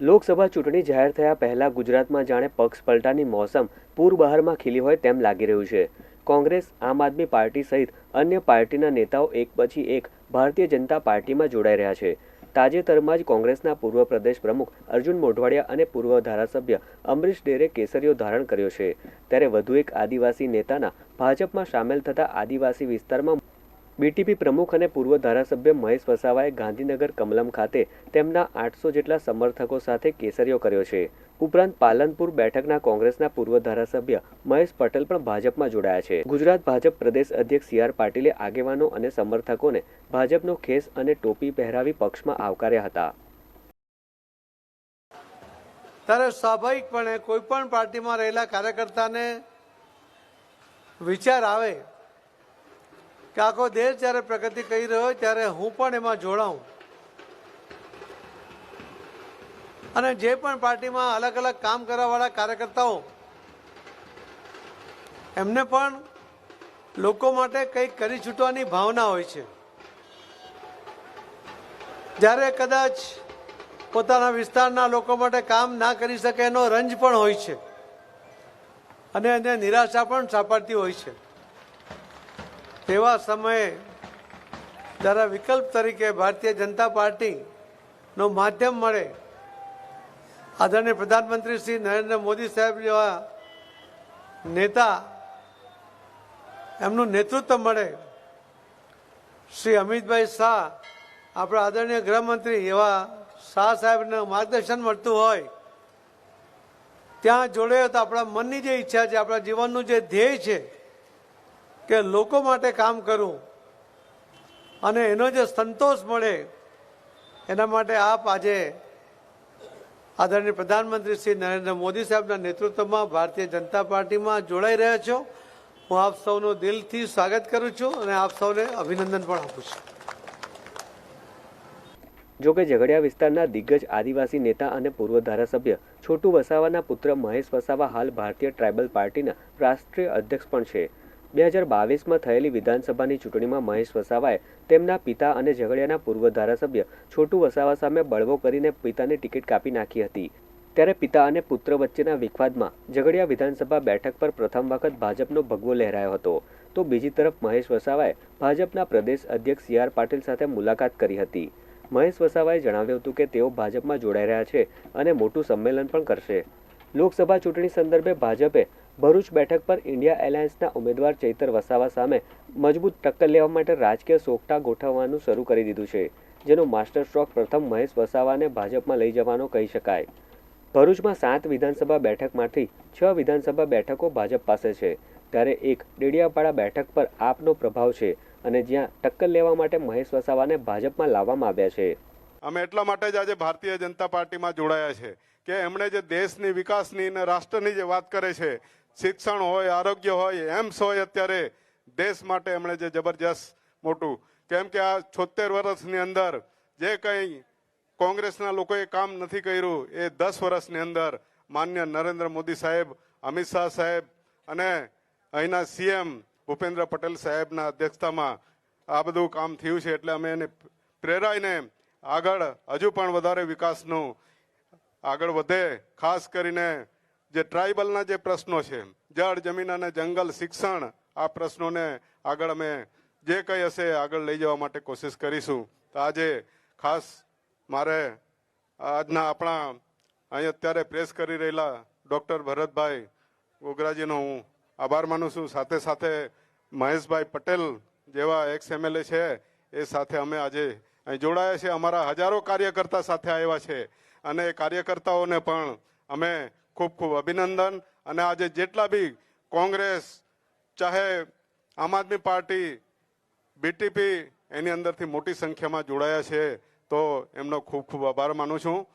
લોકસભા ચૂંટણી જાહેર થયા પહેલા ગુજરાતમાં જાણે પક્ષ પલટાની મોસમ પૂર બહારમાં ખીલી હોય તેમ લાગી રહ્યું છે. કોંગ્રેસ, આમ આદમી પાર્ટી સહિત અન્ય પાર્ટીના નેતાઓ એક પછી એક ભારતીય જનતા પાર્ટીમાં જોડાઈ રહ્યા છે. તાજેતરમાં જ કોંગ્રેસના પૂર્વ પ્રદેશ પ્રમુખ અર્જુન મોઢવાડિયા અને પૂર્વ ધારાસભ્ય અમરીશ ડેરે કેસરીઓ ધારણ કર્યો છે. ત્યારે વધુ એક આદિવાસી નેતાના ભાજપમાં સામેલ થતા આદિવાસી વિસ્તારમાં બીટીપી પ્રમુખ અને પૂર્વ ધારાસભ્ય મહેશ વસાવાએ ગાંધીનગર કમલમ ખાતે તેમના આઠસો જેટલા સમર્થકો સાથે કેસરીયો કર્યો છે. ઉપરાંત પાલનપુર બેઠકના કોંગ્રેસના પૂર્વ ધારાસભ્ય મહેશ પટેલ પણ ભાજપમાં જોડાયા છે. ગુજરાત ભાજપ પ્રદેશ અધ્યક્ષ સી આર પાટીલે આગેવાનો અને સમર્થકોને ભાજપનો ખેસ અને ટોપી પહેરાવી પક્ષમાં આવકાર્યા હતા. ત્યારે સ્વાભાવિકપણે કોઈ પણ પાર્ટીમાં રહેલા કાર્યકર્તાને વિચાર આવે કે આખો દેશ જ્યારે પ્રગતિ કરી રહ્યો હોય ત્યારે હું પણ એમાં જોડાઉં અને જે પણ પાર્ટીમાં અલગ અલગ કામ કરવાવાળા કાર્યકર્તાઓ, એમને પણ લોકો માટે કંઈક કરી છૂટવાની ભાવના હોય છે. જ્યારે કદાચ પોતાના વિસ્તારના લોકો માટે કામ ના કરી શકે એનો રંજ પણ હોય છે. અને એને નિરાશા પણ સાંપડતી હોય છે. તેવા સમયે જરા વિકલ્પ તરીકે ભારતીય જનતા પાર્ટીનો માધ્યમ મળે, આદરણીય પ્રધાનમંત્રી શ્રી નરેન્દ્ર મોદી સાહેબ જેવા નેતા એમનું નેતૃત્વ મળે, શ્રી અમિતભાઈ શાહ, આપણા આદરણીય ગૃહમંત્રી એવા શાહ સાહેબને માર્ગદર્શન મળતું હોય, ત્યાં જોડે તો આપણા મનની જે ઈચ્છા છે, આપણા જીવનનું જે ધ્યેય છે કે લોકો માટે કામ કરું. અને એનો જે સંતોષ મળે, એના માટે આપ આજે આદરણીય પ્રધાનમંત્રી શ્રી નરેન્દ્ર મોદી સાહેબના નેતૃત્વમાં ભારતીય જનતા પાર્ટીમાં જોડાઈ રહ્યા છો. હું આપ સૌનું દિલથી સ્વાગત કરું છું અને આપ સૌને અભિનંદન પણ આપું છું. જોકે ઝઘડિયા વિસ્તારના દિગ્ગજ આદિવાસી નેતા અને પૂર્વ ધારાસભ્ય છોટુ વસાવાના પુત્ર મહેશ વસાવા હાલ ભારતીય ટ્રાઇબલ પાર્ટીના રાષ્ટ્રીય અધ્યક્ષ પણ છે. બે હજાર બાવીસમાં થયેલી વિધાનસભાની ચૂંટણીમાં મહેશ વસાવાએ તેમના પિતા અને ઝઘડિયાના પૂર્વ ધારાસભ્ય છોટુ વસાવા સામે બળવો કરીને પિતાની ટિકિટ કાપી નાખી હતી. ત્યારે પિતા અને પુત્ર વચ્ચેના વિખવાદમાં ઝઘડિયા વિધાનસભા બેઠક પર પ્રથમ વખત ભાજપનો ભગવો લહેરાયો હતો. તો બીજી તરફ મહેશ વસાવાએ ભાજપના પ્રદેશ અધ્યક્ષ સી આર પાટીલ સાથે મુલાકાત કરી હતી. મહેશ વસાવાએ જણાવ્યું હતું કે તેઓ ભાજપમાં જોડાઈ રહ્યા છે અને મોટું સંમેલન પણ કરશે. લોકસભા ચૂંટણી સંદર્ભે ભાજપે ભરૂચ બેઠક પર ઇન્ડિયા એલાયન્સના ઉમેદવાર ચૈતર વસાવા સામે મજબૂત ટક્કર લેવા માટે રાજકીય સોગટા ગોઠવવાનું શરૂ કરી દીધું છે, જેનો માસ્ટર સ્ટ્રોક પ્રથમ મહેશ વસાવાને ભાજપમાં લઈ જવાનો કહી શકાય. ભરૂચમાં સાત વિધાનસભા બેઠકમાંથી છ વિધાનસભા બેઠકો ભાજપ પાસે છે, ત્યારે એક ડેડિયાપાડા બેઠક પર આપનો પ્રભાવ છે અને જ્યાં ટક્કર લેવા માટે મહેશ વસાવાને ભાજપમાં લાવવામાં આવ્યા છે. અમે એટલા માટે જ આજે ભારતીય જનતા પાર્ટીમાં જોડાયા છે કે એમણે જે દેશની વિકાસની અને રાષ્ટ્રની જે વાત કરે છે શિક્ષણ હોય, આરોગ્ય હોય, એમ્સ હોય અત્યારે દેશ માટે એમણે જે જબરજસ્ત મોટું. કેમ કે આ છોતેર વર્ષની અંદર જે કંઈ કોંગ્રેસના લોકોએ કામ નથી કર્યું, એ દસ વર્ષની અંદર માન્ય નરેન્દ્ર મોદી સાહેબ, અમિત શાહ સાહેબ અને અહીંના સીએમ ભૂપેન્દ્ર પટેલ સાહેબના અધ્યક્ષતામાં આ બધું કામ થયું છે એટલે અમે એને પ્રેરાઈને આગળ હજુ પણ વધારે વિકાસનું આગળ વધે, ખાસ કરીને જે ટ્રાઇબલના જે પ્રશ્નો છે, જળ, જમીન અને જંગલ શિક્ષણ, આ પ્રશ્નોને આગળ અમે જે કંઈ હશે આગળ લઈ જવા માટે કોશિશ કરીશું. તો આજે ખાસ મારે આજના આપણા અહીં અત્યારે પ્રેસ કરી રહેલા ડૉક્ટર ભરતભાઈ ગોગરાજીનો હું આભાર માનું છું. સાથે સાથે મહેશભાઈ પટેલ જેવા એક્સ એમએલએ છે, એ સાથે અમે આજે અહીં જોડાયા છે અમારા હજારો કાર્યકર્તા સાથે આવ્યા છે અને કાર્યકર્તાઓને પણ અમે ખૂબ ખૂબ અભિનંદન. અને આજે જેટલા બી કોંગ્રેસ ચાહે આમ આદમી પાર્ટી, બીટીપી, એની અંદરથી મોટી સંખ્યામાં જોડાયા છે, તો એમનો ખૂબ ખૂબ આભાર માનું છું.